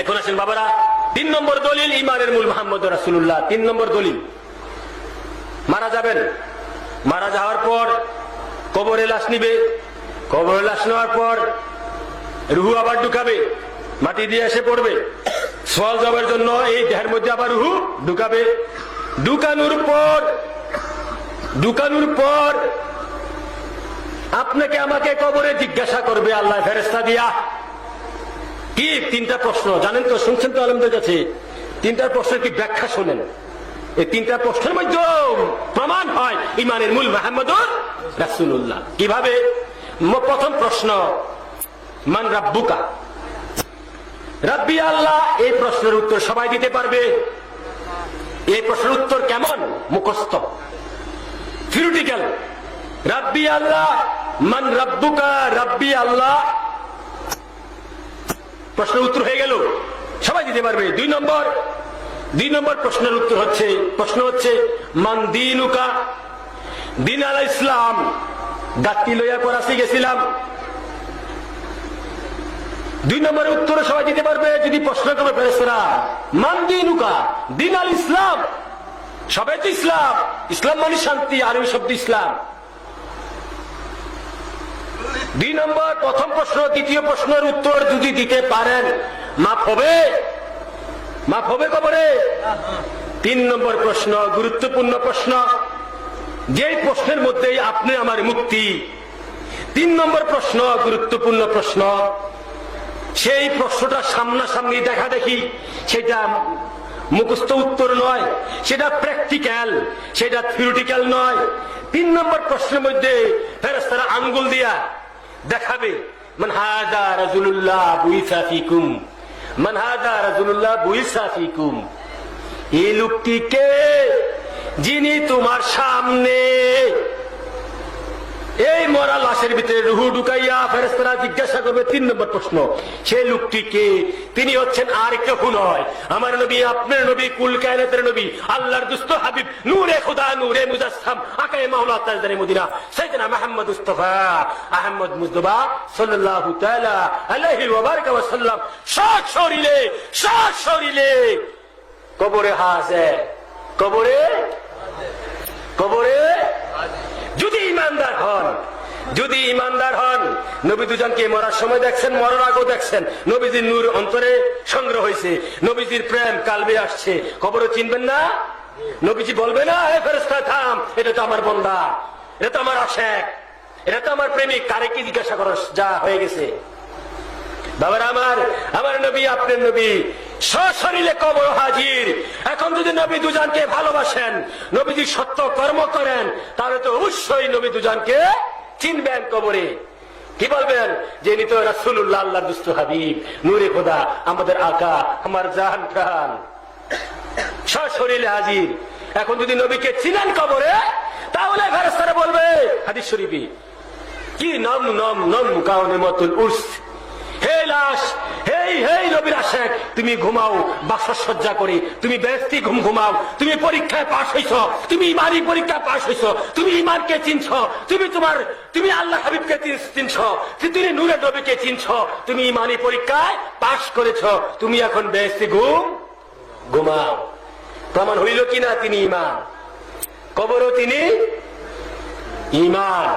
এখন আসেন বাবারা, তিন নম্বর দলিল ইমানের মূল মোহাম্মদ রাসুল্লাহ তিন নম্বর দলিল। মারা যাবেন। মারা যাওয়ার পর কবরে লাশ নিবে। কবরে লাশ নেওয়ার পর রুহু আবার ঢুকাবে, মাটি দিয়ে এসে পড়বে। সল জবের জন্য এই দেহের মধ্যে আবার রুহু ঢুকাবে। ঢুকানোর পর ঢুকানোর পর আপনাকে আমাকে কবরে জিজ্ঞাসা করবে, আল্লাহ ফেরেস্তা দিয়া কি তিনটা প্রশ্ন? জানেন তো, শুনছেন তো আলমদের কাছে? তিনটার প্রশ্নের কি ব্যাখ্যা শোনেন? এই তিনটা প্রশ্নের মধ্যে প্রমাণ হয় ইমানের মূল মাহমুদ রাসুল্লাহ কীভাবে? প্রথম প্রশ্ন, মান রাব্বুকা? রাব্বি আল্লাহ, এই প্রশ্নের উত্তর সবাই দিতে পারবে। এই প্রশ্নের উত্তর কেমন? মুখস্থ। থিওরিটিক্যাল। রাব্বি আল্লাহ, মান রাব্বুকা? রাব্বি আল্লাহ প্রশ্নের উত্তর হয়ে গেল। সবাই দিতে পারবে। দুই নম্বর। দুই নম্বর প্রশ্নের উত্তর হচ্ছে, প্রশ্ন হচ্ছে, মান দিনুকা? দিন আল ইসলাম। গাত্তি লইয়া করাসি গেছিলাম। দুই নম্বরের উত্তর সবাই দিতে পারবে, যদি প্রশ্ন করবে ফেরেস্তারা মান দিনুকা? দিন আল ইসলাম। সবাই তো ইসলাম। ইসলাম মানে শান্তি, আর আরবি শব্দ ইসলাম। দুই নম্বর, প্রথম প্রশ্ন, দ্বিতীয় প্রশ্নের উত্তর যদি দিতে পারেন, মাফ হবে? মাফ হবে কবরে? তিন নম্বর প্রশ্ন, গুরুত্বপূর্ণ প্রশ্ন। যেই প্রশ্নের মধ্যেই আপনি আমার মুক্তি। তিন নম্বর প্রশ্ন, গুরুত্বপূর্ণ প্রশ্ন। সেই প্রশ্নটা সামনাসামনি দেখা দেখি, সেটা মুখস্থ উত্তর নয়, সেটা প্র্যাকটিক্যাল, সেটা থিওরিটিক্যাল নয়। তিন নম্বর প্রশ্নের মধ্যে ফেরেস্তারা আঙ্গুল দিয়া দেখাবে। মান হাজা রাজুল্লাহ বুইসা ফিকুম। মান হাজা রাজুল্লাহ বুইসা ফিকুম। এই লোকটি যিনি তোমার সামনে এই মরা লাশের ভিতরে রুহু ঢুকাইয়া ফেরেস্তারা জিজ্ঞাসা করবে, তিন নম্বর প্রশ্ন সেই লোকটি কে? তিনি হচ্ছেন আর কেউ নয় আমার নবী, আপনার নবী, কুল কায়নাতের নবী, আল্লাহর দুস্থ হাবিব, নূরে খুদা, নূরে মুজাসসাম, আকায়ে মাওলা তাজদারে মদিনা, সাইয়েদনা মুহাম্মদ মুস্তাফা, আহমদ মুজতবা সাল্লাল্লাহু তাআলা আলাইহি ওয়া বারাকা ওয়া সাল্লাম। সাত শরীরে সাত শরীরে। কবরে হাজে কবরে? কবরে ইমানদার হন। যদি ইমানদার হন, নবী দুজনকে মরার সময় দেখছেন, মরার আগেও দেখছেন। নবীজির নূর অন্তরে সংগ্রহ হয়েছে। নবীজির প্রেম কালবে আসছে। খবরও চিনবেন না? নবীজি বলবে না, হে ফেরেস্তা থাম। এটা তো আমার বন্দা। এটা তো আমার আশেক। এটা তো আমার প্রেমিক। কারে কি জিজ্ঞাসা করো যা হয়ে গেছে? বাবার আমার আমার নবী, আপনার নবী সশরীরে কবর হাজির। এখন যদি নবী দুজনকে ভালোবাসেন, নবীজি সত্য কর্ম করেন, তাহলে তো অবশ্যই নবী দুজনকে চিনবেন কবরে। কি বলবেন? যে নিত রাসুল্লাহ আল্লাহ হাবিব। নূরে খোদা, আমাদের আকা, আমার জাহান প্রাণ। সশরীরে হাজির। এখন যদি নবীকে চিনেন কবরে, তাহলে ফেরেস্তারা বলবে, হাদিস শরীফি, কি নম নম নম কাউনে মতুল উর্স। হে লাশ হেই হেই নবীর আশেক, তুমি ঘুমাও বাসর সজ্জা করে, তুমি ব্যস্তি ঘুম ঘুমাও, তুমি পরীক্ষায় পাশ হইছ, তুমি ইমানি পরীক্ষায় পাশ হইছ, তুমি ইমানকে চিনছ, তুমি তোমার, তুমি আল্লাহ হাবিবকে চিনছ, তুমি নূরের নবীকে চিনছ, তুমি ইমানি পরীক্ষায় পাশ করেছ, তুমি এখন ব্যস্তি ঘুম ঘুমাও। প্রমাণ হইল কিনা তিনি ইমান কবরও তিনি ইমান